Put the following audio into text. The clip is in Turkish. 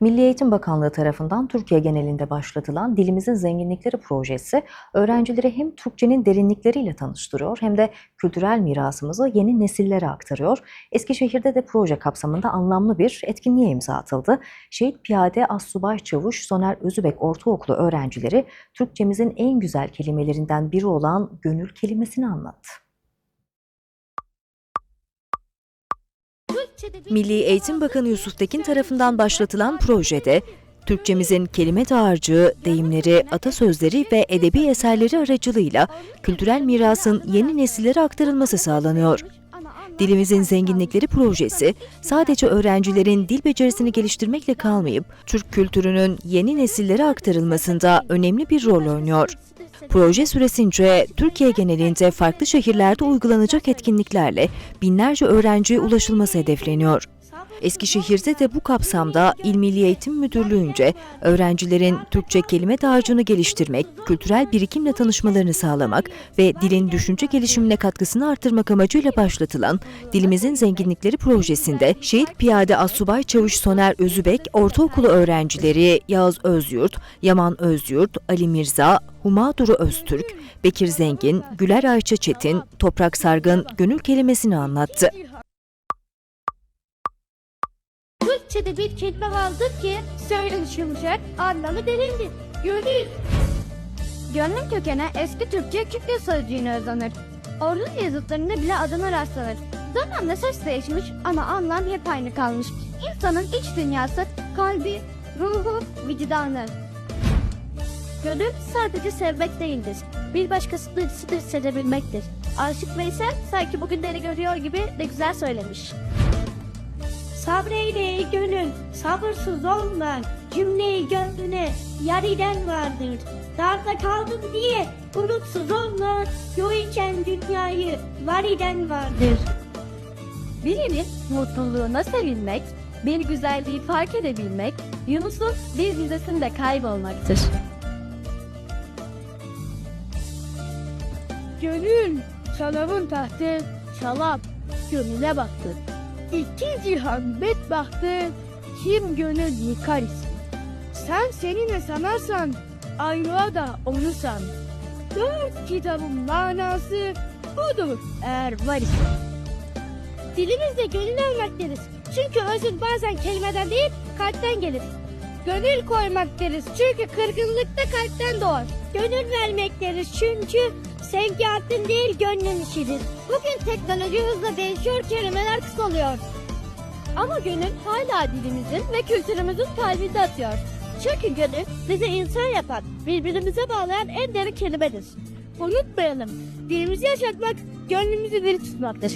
Milli Eğitim Bakanlığı tarafından Türkiye genelinde başlatılan Dilimizin Zenginlikleri projesi öğrencileri hem Türkçenin derinlikleriyle tanıştırıyor hem de kültürel mirasımızı yeni nesillere aktarıyor. Eskişehir'de de proje kapsamında anlamlı bir etkinliğe imza atıldı. Şehit Piyade Assubay Çavuş Soner Özübek Ortaokulu öğrencileri Türkçemizin en güzel kelimelerinden biri olan gönül kelimesini anlattı. Milli Eğitim Bakanı Yusuf Tekin tarafından başlatılan projede Türkçemizin kelime dağarcığı, deyimleri, atasözleri ve edebi eserleri aracılığıyla kültürel mirasın yeni nesillere aktarılması sağlanıyor. Dilimizin Zenginlikleri projesi sadece öğrencilerin dil becerisini geliştirmekle kalmayıp Türk kültürünün yeni nesillere aktarılmasında önemli bir rol oynuyor. Proje süresince Türkiye genelinde farklı şehirlerde uygulanacak etkinliklerle binlerce öğrenciye ulaşılması hedefleniyor. Eskişehir'de de bu kapsamda İl Milli Eğitim Müdürlüğü'nce öğrencilerin Türkçe kelime dağarcığını geliştirmek, kültürel birikimle tanışmalarını sağlamak ve dilin düşünce gelişimine katkısını artırmak amacıyla başlatılan Dilimizin Zenginlikleri projesinde Şehit Piyade Assubay Çavuş Soner Özübek Ortaokulu öğrencileri Yağız Özyurt, Yaman Özyurt, Ali Mirza, Huma Duru Öztürk, Bekir Zengin, Güler Ayça Çetin, Toprak Sargın gönül kelimesini anlattı. Türkçe'de bir kelime vardır ki söylenişi yumuşak, anlamı derindir. Gönül. Gönlün kökeni eski Türkçe kütle sözcüğüne özlanır. Ordunun yazıtlarında bile adına rastlanır. Zamanla söz değişmiş ama anlam hep aynı kalmış. İnsanın iç dünyası, kalbi, ruhu, vicdanı. Gönül sadece sevmek değildir. Bir başkası duygusu hissedebilmektir. Aşık Veysel sanki bugünleri görüyor gibi ne güzel söylemiş. Sabreyle ey gönül, sabırsız olma, cümleyi gönlüne yariden vardır. Darda kaldım diye umutsuz olma, yok iken dünyayı variden vardır. Birinin mutluluğuna sevinmek, bir güzelliği fark edebilmek, Yunus'un bir dizesinde kaybolmaktır. Gönül çalamın tahtı çalap gönüle baktı. İki cihan bet baktı kim gönül yıkar ismi. Sen seni ne sanarsan ayrığa da onu san. Dört kitabın manası budur eğer var ise. Dilimizde gönül almak deriz. Çünkü özün bazen kelimeden değil kalpten gelir. Gönül koymak deriz çünkü kırgınlıkta kalpten doğar. Gönül vermek deriz çünkü sevgi hakkın değil gönlün işidir. Bugün teknoloji hızla değişiyor kelimeler kısalıyor. Ama gönül hala dilimizin ve kültürümüzün kalbinde atıyor. Çünkü gönül bizi insan yapan, birbirimize bağlayan en derin kelimedir. Unutmayalım, dilimizi yaşatmak, gönlümüzü diri tutmaktır.